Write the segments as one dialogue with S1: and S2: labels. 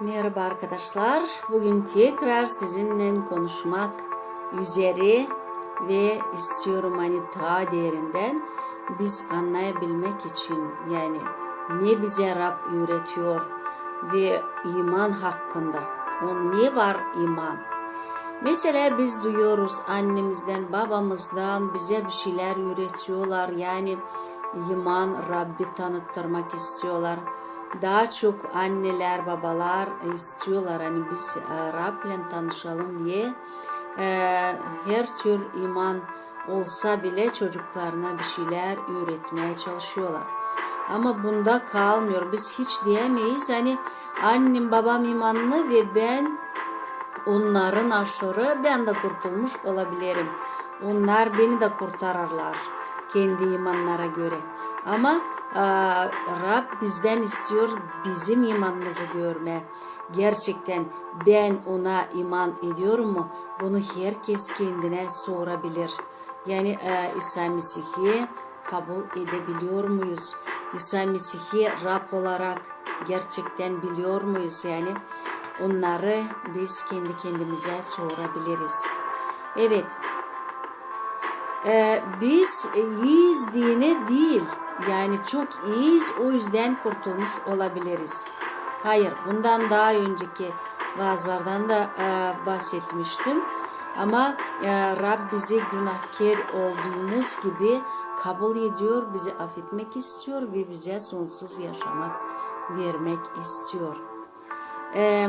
S1: Merhaba arkadaşlar. Bugün tekrar sizinle konuşmak üzere ve istiyorum hani ta derinden biz anlayabilmek için yani ne bize Rab üretiyor ve iman hakkında. O ne var iman? Mesela biz duyuyoruz annemizden, babamızdan bize bir şeyler üretiyorlar. Yani iman Rabbi tanıttırmak istiyorlar. Daha çok anneler, babalar istiyorlar hani biz e, Rab'le tanışalım diye. E, her tür iman olsa bile çocuklarına bir şeyler üretmeye çalışıyorlar. Ama bunda kalmıyor. Biz hiç diyemeyiz. Hani annem babam imanlı ve ben onların aşırı ben de kurtulmuş olabilirim. Onlar beni de kurtarırlar kendi imanlara göre. Ama Rab bizden istiyor bizim imanımızı görme. Gerçekten ben ona iman ediyorum mu? Bunu herkes kendine sorabilir. Yani e, İsa Mesih'i kabul edebiliyor muyuz? İsa Mesih'i Rab olarak gerçekten biliyor muyuz? Yani onları biz kendi kendimize sorabiliriz. Evet, ee, biz iyiyiz dine değil. Yani çok iyiyiz o yüzden kurtulmuş olabiliriz. Hayır bundan daha önceki vaazlardan da e, bahsetmiştim. Ama e, Rab bizi günahkar olduğumuz gibi kabul ediyor, bizi affetmek istiyor ve bize sonsuz yaşamak vermek istiyor. E,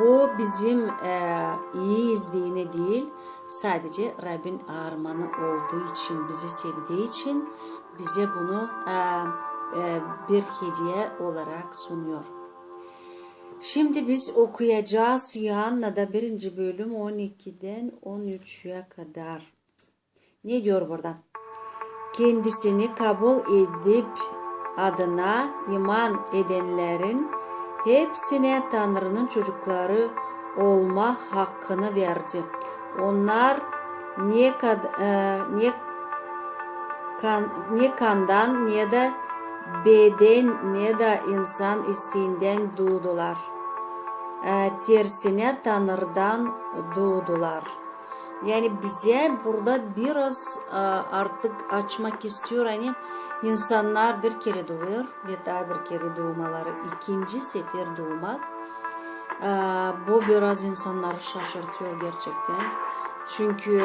S1: bu bizim e, iyiyiz dine değil, sadece Rabbin armağanı olduğu için, bizi sevdiği için bize bunu e, e, bir hediye olarak sunuyor. Şimdi biz okuyacağız Yuhanna'da birinci bölüm 12'den 13'e kadar. Ne diyor burada? Kendisini kabul edip adına iman edenlerin hepsine Tanrı'nın çocukları olma hakkını verdi. Onlar ne, kad, e, ne, kan, ne kandan ne de beden ne de insan isteğinden doğdular. E, tersine Tanrı'dan doğdular. Yani bize burada biraz e, artık açmak istiyor. Hani insanlar bir kere doğuyor ve daha bir kere doğmaları. ikinci sefer doğmak. E, bu biraz insanları şaşırtıyor gerçekten. Çünkü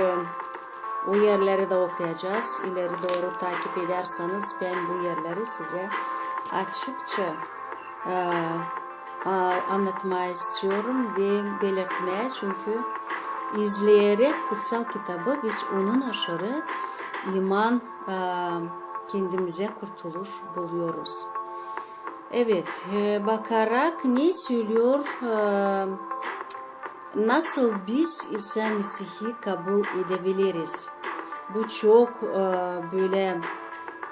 S1: o yerleri de okuyacağız. İleri doğru takip ederseniz ben bu yerleri size açıkça e, anlatmaya istiyorum ve belirtmeye çünkü izleyerek kutsal kitabı biz onun aşırı iman e, kendimize kurtuluş buluyoruz. Evet e, bakarak ne söylüyor e, nasıl biz İsa Mesih'i kabul edebiliriz? Bu çok e, böyle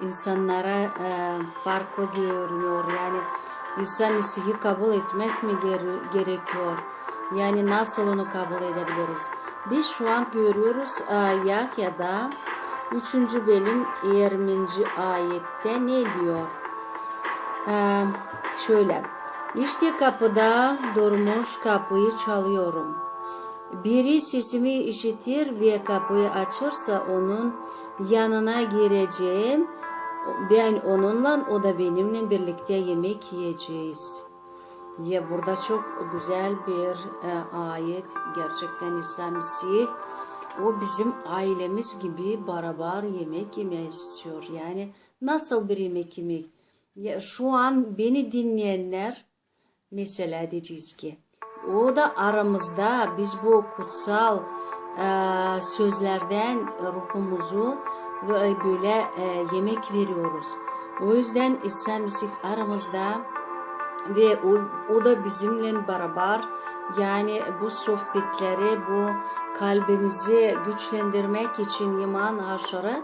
S1: insanlara e, farklı görünüyor. Yani İsa Mesih'i kabul etmek mi gerekiyor? Yani nasıl onu kabul edebiliriz? Biz şu an görüyoruz e, Yahya'da 3. bölüm 20. ayette ne diyor? E, şöyle. İşte kapıda durmuş kapıyı çalıyorum. Biri sesimi işitir ve kapıyı açırsa onun yanına gireceğim. Ben onunla, o da benimle birlikte yemek yiyeceğiz. Ya burada çok güzel bir e, ayet. Gerçekten İsa Mesih o bizim ailemiz gibi beraber yemek yemek istiyor. Yani nasıl bir yemek yemek? Ya şu an beni dinleyenler mesela diyeceğiz ki o da aramızda biz bu kutsal e, sözlerden ruhumuzu böyle e, yemek veriyoruz. O yüzden İsa Mesih aramızda ve o, o da bizimle beraber yani bu sohbetleri, bu kalbimizi güçlendirmek için iman aşırı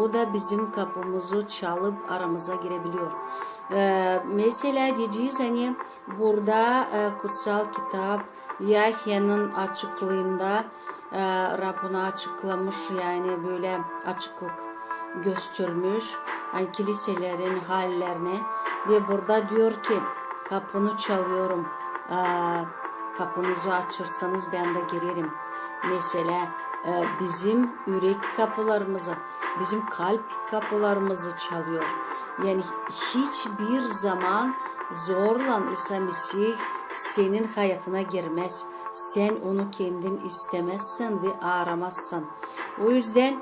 S1: o da bizim kapımızı çalıp aramıza girebiliyor. Mesela diyeceğiz hani burada kutsal kitap Yahya'nın açıklığında Rab onu açıklamış yani böyle açıklık göstermiş yani kiliselerin hallerini ve burada diyor ki kapını çalıyorum. Kapınızı açırsanız ben de girerim. Mesela e, bizim yürek kapılarımızı, bizim kalp kapılarımızı çalıyor. Yani hiçbir zaman zorla İsa Mesih senin hayatına girmez. Sen onu kendin istemezsin ve aramazsın. O yüzden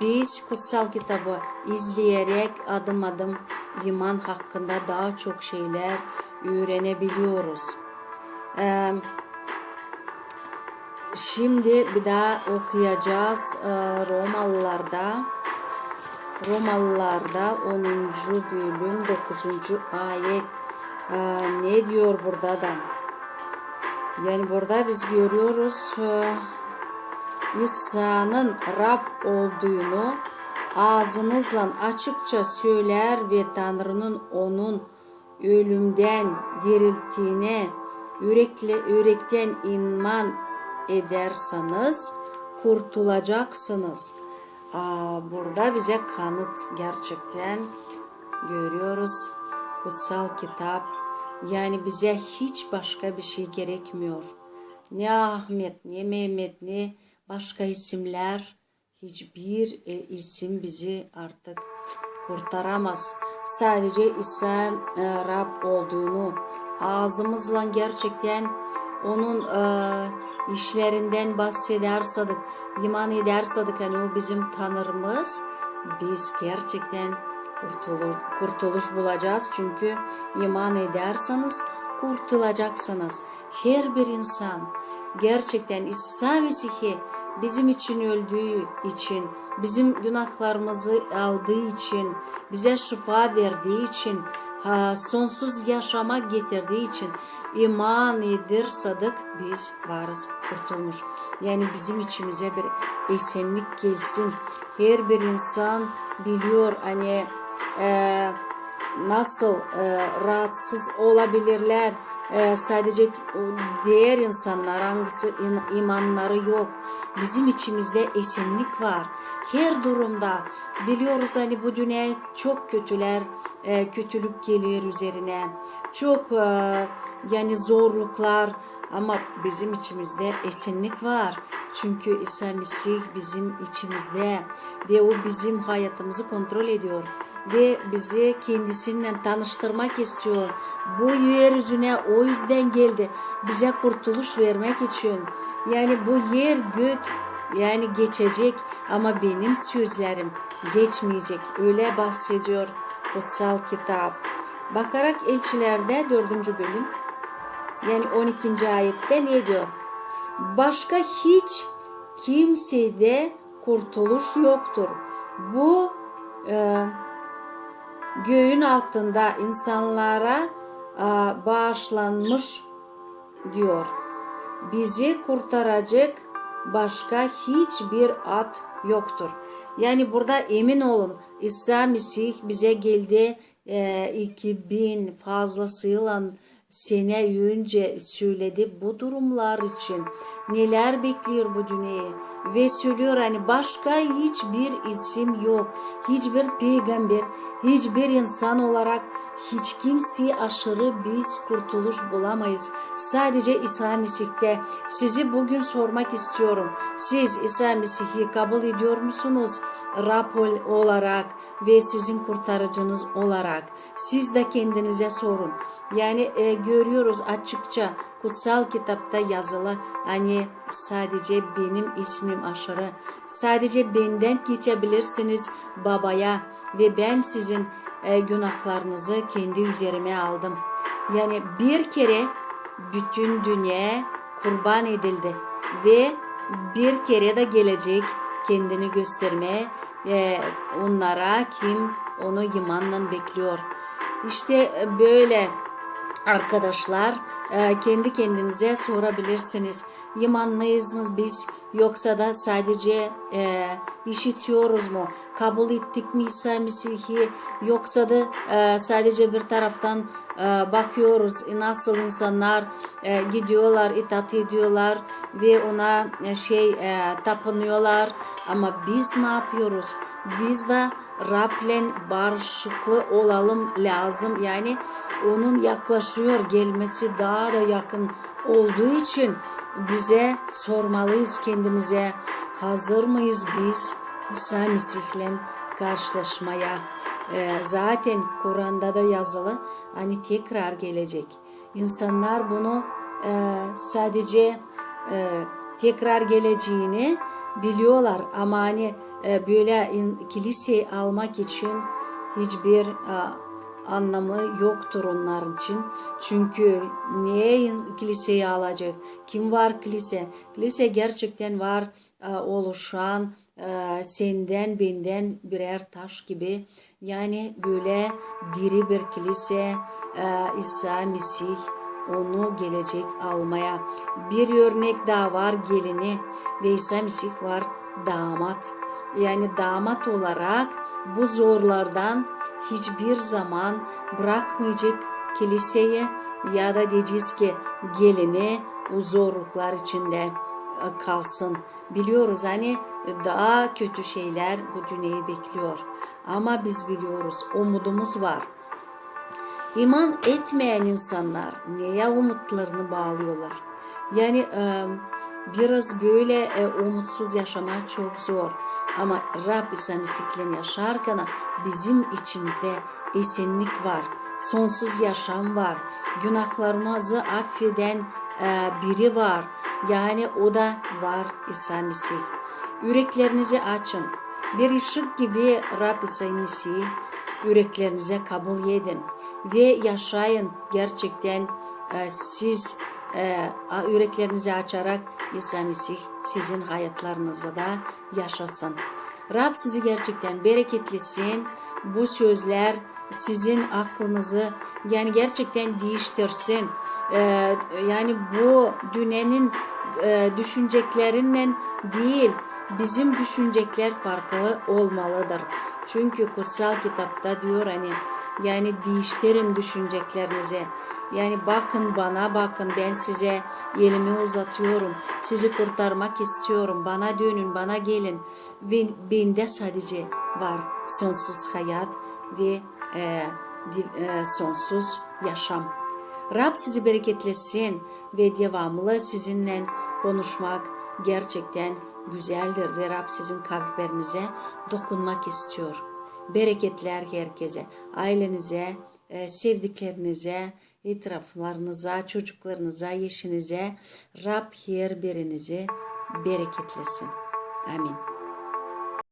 S1: biz kutsal kitabı izleyerek adım adım iman hakkında daha çok şeyler öğrenebiliyoruz. Ee, şimdi bir daha okuyacağız ee, Romalılarda. Romalılarda 10. bölüm 9. ayet Ee, ne diyor burada da? Yani burada biz görüyoruz e, İsa'nın Rab olduğunu ağzınızla açıkça söyler ve Tanrı'nın onun ölümden dirilttiğine yürekle, yürekten iman ederseniz kurtulacaksınız. Burada bize kanıt gerçekten görüyoruz. Kutsal kitap yani bize hiç başka bir şey gerekmiyor. Ne Ahmet, ne Mehmet, ne başka isimler, hiçbir e, isim bizi artık kurtaramaz. Sadece İsa e, Rab olduğunu ağzımızla gerçekten onun e, işlerinden bahsedersek, iman edersek hani o bizim Tanrımız, biz gerçekten kurtulur, kurtuluş bulacağız. Çünkü iman ederseniz kurtulacaksınız. Her bir insan gerçekten İsa Mesih'i bizim için öldüğü için, bizim günahlarımızı aldığı için, bize şifa verdiği için, ha, sonsuz yaşama getirdiği için iman edersek biz varız kurtulmuş. Yani bizim içimize bir esenlik gelsin. Her bir insan biliyor hani e, nasıl e, rahatsız olabilirler. E, sadece diğer insanlar hangisi imanları yok. Bizim içimizde esenlik var. Her durumda biliyoruz hani bu dünya çok kötüler, e, kötülük geliyor üzerine. Çok e, yani zorluklar ama bizim içimizde esenlik var. Çünkü İsa Mesih bizim içimizde ve o bizim hayatımızı kontrol ediyor ve bizi kendisiyle tanıştırmak istiyor. Bu yeryüzüne o yüzden geldi. Bize kurtuluş vermek için. Yani bu yer gök yani geçecek ama benim sözlerim geçmeyecek. Öyle bahsediyor kutsal kitap. Bakarak elçilerde dördüncü bölüm yani 12. ayette ne diyor? Başka hiç kimsede kurtuluş yoktur. Bu e, göğün altında insanlara e, bağışlanmış diyor. Bizi kurtaracak başka hiçbir at yoktur. Yani burada emin olun İsa Mesih bize geldi e, 2000 fazlasıyla sene önce söyledi bu durumlar için. Neler bekliyor bu dünyayı? Ve söylüyor hani başka hiçbir isim yok. Hiçbir peygamber hiçbir insan olarak hiç kimseyi aşırı biz kurtuluş bulamayız. Sadece İsa Mesih'te. Sizi bugün sormak istiyorum. Siz İsa Mesih'i kabul ediyor musunuz? Rab olarak ve sizin kurtarıcınız olarak. Siz de kendinize sorun. Yani e, görüyoruz açıkça kutsal kitapta yazılı hani sadece benim ismim aşırı. Sadece benden geçebilirsiniz babaya ve ben sizin e, günahlarınızı kendi üzerime aldım. Yani bir kere bütün dünya kurban edildi ve bir kere de gelecek kendini göstermeye e, onlara kim onu imanla bekliyor. İşte böyle arkadaşlar e, kendi kendinize sorabilirsiniz. İmanlıyız mı biz yoksa da sadece e, işitiyoruz mu? Kabul ettik mi İsa Mesih'i yoksa da e, sadece bir taraftan e, bakıyoruz nasıl insanlar e, gidiyorlar itaat ediyorlar ve ona e, şey e, tapınıyorlar ama biz ne yapıyoruz? Biz de Rab'le barışıklı olalım lazım. Yani onun yaklaşıyor gelmesi daha da yakın olduğu için bize sormalıyız kendimize hazır mıyız biz İsa Mesih'le karşılaşmaya? Ee, zaten Kur'an'da da yazılı hani tekrar gelecek. İnsanlar bunu e, sadece e, tekrar geleceğini biliyorlar ama hani e, böyle in, kiliseyi almak için hiçbir e, anlamı yoktur onlar için. Çünkü niye kiliseyi alacak? Kim var kilise? Kilise gerçekten var e, oluşan e, senden benden birer taş gibi. Yani böyle diri bir kilise e, İsa Mesih onu gelecek almaya. Bir örnek daha var gelini ve İsa Mesih var damat. Yani damat olarak bu zorlardan hiçbir zaman bırakmayacak kiliseye ya da diyeceğiz ki gelini bu zorluklar içinde e, kalsın. Biliyoruz hani daha kötü şeyler bu dünyayı bekliyor. Ama biz biliyoruz umudumuz var. İman etmeyen insanlar neye umutlarını bağlıyorlar? Yani biraz böyle e, umutsuz yaşamak çok zor. Ama Rab İsa Mesih'le yaşarken bizim içimizde esenlik var. Sonsuz yaşam var. Günahlarımızı affeden e, biri var. Yani o da var İsa Mesih. Yüreklerinizi açın. Bir ışık gibi Rab İsa Mesih yüreklerinize kabul edin ve yaşayın gerçekten e, siz e, yüreklerinizi açarak İsa Mesih sizin hayatlarınızda da yaşasın. Rab sizi gerçekten bereketlesin. Bu sözler sizin aklınızı yani gerçekten değiştirsin. E, yani bu dünyanın e, düşünceklerinden değil bizim düşüncekler farklı olmalıdır. Çünkü kutsal kitapta diyor hani yani değiştirin düşünceklerinizi. Yani bakın bana bakın ben size elimi uzatıyorum. Sizi kurtarmak istiyorum. Bana dönün bana gelin. Ben, bende sadece var sonsuz hayat ve e, e, sonsuz yaşam. Rab sizi bereketlesin ve devamlı sizinle konuşmak gerçekten güzeldir ve Rab sizin kalplerinize dokunmak istiyor. Bereketler herkese, ailenize, e, sevdiklerinize, etraflarınıza, çocuklarınıza, eşinize Rab her birinizi bereketlesin. Amin.